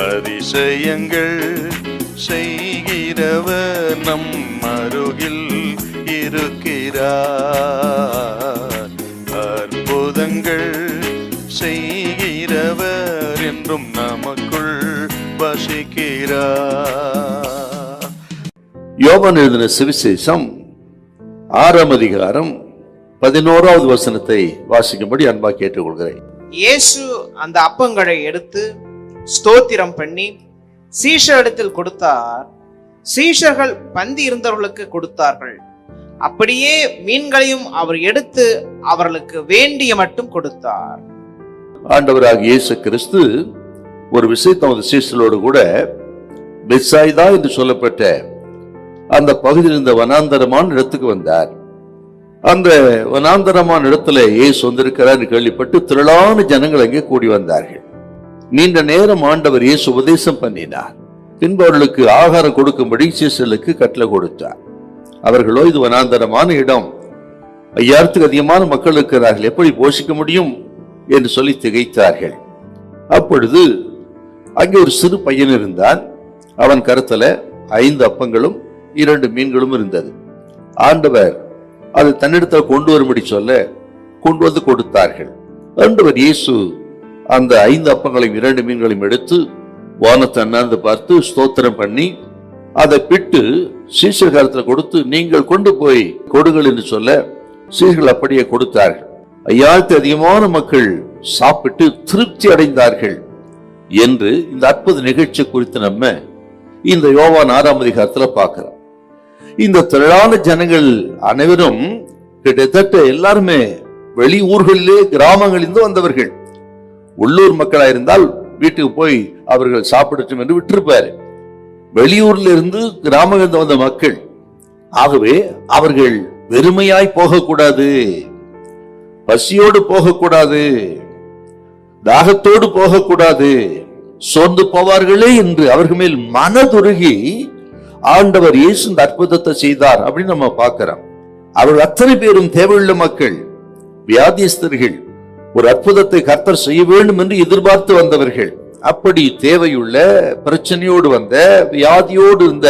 அதிசயங்கள் செய்கிறவர் நம் அருகில் இருக்கிறார். அற்புதங்கள் செய்கிறவர் என்றும் நமக்குள் வசிக்கிறார். யோவான் எழுதின சுவிசேஷம் ஆறாம் அதிகாரம் பதினோராவது வசனத்தை வாசிக்கும்படி அன்பா கேட்டுக்கொள்கிறேன். இயேசு அந்த அப்பங்களை எடுத்து ஸ்தோத்திரம் பண்ணி சீஷரிடத்தில் கொடுத்தார். சீஷர்கள் பந்தி இருந்தவர்களுக்கு கொடுத்தார்கள். அப்படியே மீன்களையும் அவர் எடுத்து அவர்களுக்கு வேண்டிய மட்டும் கொடுத்தார். ஆண்டவராக இயேசு கிறிஸ்து ஒரு விஷயம் தமது சீசலோடு கூட பெட்சாய்தா என்று சொல்லப்பட்ட அந்த பகுதியில் இருந்த வனாந்தரமான இடத்துக்கு வந்தார். அந்த வனாந்தரமான இடத்துல இயேசு வந்திருக்கிறார் என்று கேள்விப்பட்டு திரளான ஜனங்கள் அங்கே கூடி வந்தார்கள். நீண்ட நேரம் ஆண்டவர் இயேசு உபதேசம் பண்ணினார். பின்பு அவர்களுக்கு ஆகாரம் கொடுக்கும்படி சீசலுக்கு கட்டளை கொடுத்தார். அவர்களோ இது வனாந்தரமான இடம். ஐயாயிரத்துக்கு அதிகமான மக்கள் இருக்கிறார்கள் எப்படி போஷிக்க முடியும்? என்று சொல்லி திகைத்தார்கள். அப்பொழுது அங்கே ஒரு சிறு பையன் இருந்தான். அவன் கருத்துல ஐந்து அப்பங்களும் இரண்டு மீன்களும் இருந்தது. ஆண்டவர் அது தன்னிடத்தில் கொண்டு வரும்படி சொல்ல கொண்டு வந்து கொடுத்தார்கள். ஆண்டவர் இயேசு அந்த ஐந்து அப்பங்களையும் இரண்டு மீன்களையும் எடுத்து வானத்தை அண்ணாந்து பார்த்து ஸ்தோத்திரம் பண்ணி அதை பிட்டு சீசகாரத்தில் காலத்துல கொடுத்து நீங்கள் கொண்டு போய் கொடுங்கள் என்று சொல்ல சீசர்கள் அப்படியே கொடுத்தார்கள். ஐயாயிரத்தி அதிகமான மக்கள் சாப்பிட்டு திருப்தி அடைந்தார்கள் என்று இந்த அற்புத நிகழ்ச்சி குறித்து நம்ம இந்த யோவான் ஆறாம் அதிகாரத்தில் பார்க்கிறோம். இந்த திரளான ஜனங்கள் அனைவரும் கிட்டத்தட்ட எல்லாருமே வெளி ஊர்களிலே கிராமங்களிலிருந்து வந்தவர்கள். உள்ளூர் மக்களா இருந்தால் வீட்டுக்கு போய் அவர்கள் சாப்பிடட்டும் என்று விட்டிருப்பாரு. வெளியூர்ல இருந்து கிராமங்களில் வந்த மக்கள் ஆகவே அவர்கள் வெறுமையாய் போகக்கூடாது பசியோடு போகக்கூடாது தாகத்தோடு போகக்கூடாது சோர்ந்து போவார்களே என்று அவர்கள் மேல் மனதுருகி ஆண்டவர் இயேசு இந்த அற்புதத்தை செய்தார் அப்படின்னு நம்ம பார்க்கிறோம். அவர்கள் அத்தனை பேரும் தேவையுள்ள மக்கள் வியாதிஸ்தர்கள் ஒரு அற்புதத்தை கர்த்தர் செய்ய வேண்டும் என்று எதிர்பார்த்து வந்தவர்கள். அப்படி தேவையுள்ள பிரச்சனையோடு வந்த வியாதியோடு இருந்த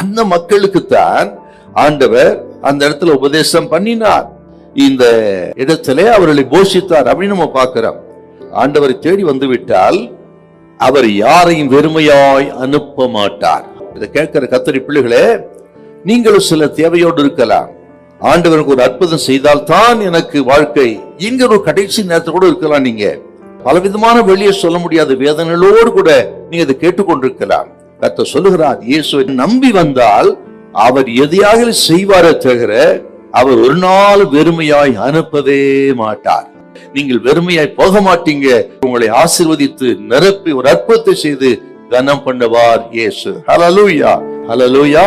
அந்த மக்களுக்குத்தான் ஆண்டவர் அந்த இடத்துல உபதேசம் பண்ணினார். இந்த இடத்திலே அவர்களை போஷித்தார் அப்படின்னு நம்ம பார்க்கிறோம். ஆண்டவரை தேடி வந்துவிட்டால் அவர் யாரையும் வெறுமையாய் அனுப்ப மாட்டார். இதை கேட்கிற கத்தரி பிள்ளைகளே நீங்களும் சில தேவையோடு இருக்கலாம். ஆண்டவனுக்கு ஒரு அற்புதம் செய்தால் தான் எனக்கு வாழ்க்கை. என்கிற ஒரு கடைசி நேரத்தில் கூட இருக்கலாம் நீங்க. பலவிதமான வெளியே சொல்ல முடியாத வேதனைகளோடு கூட நீங்க இதை கேட்டுக்கொண்டிருக்கலாம். கத்த சொல்லுகிறார் இயேசுவை நம்பி வந்தால் அவர் எதையாக செய்வாரே தவிர அவர் ஒரு நாள் வெறுமையாய் அனுப்பவே மாட்டார். நீங்கள் வெறுமையாய் போக மாட்டீங்க. உங்களை ஆசிர்வதித்து நிரப்பி ஒரு அற்புதத்தை செய்து கனம் பண்ணுவார் இயேசு. Hallelujah hallelujah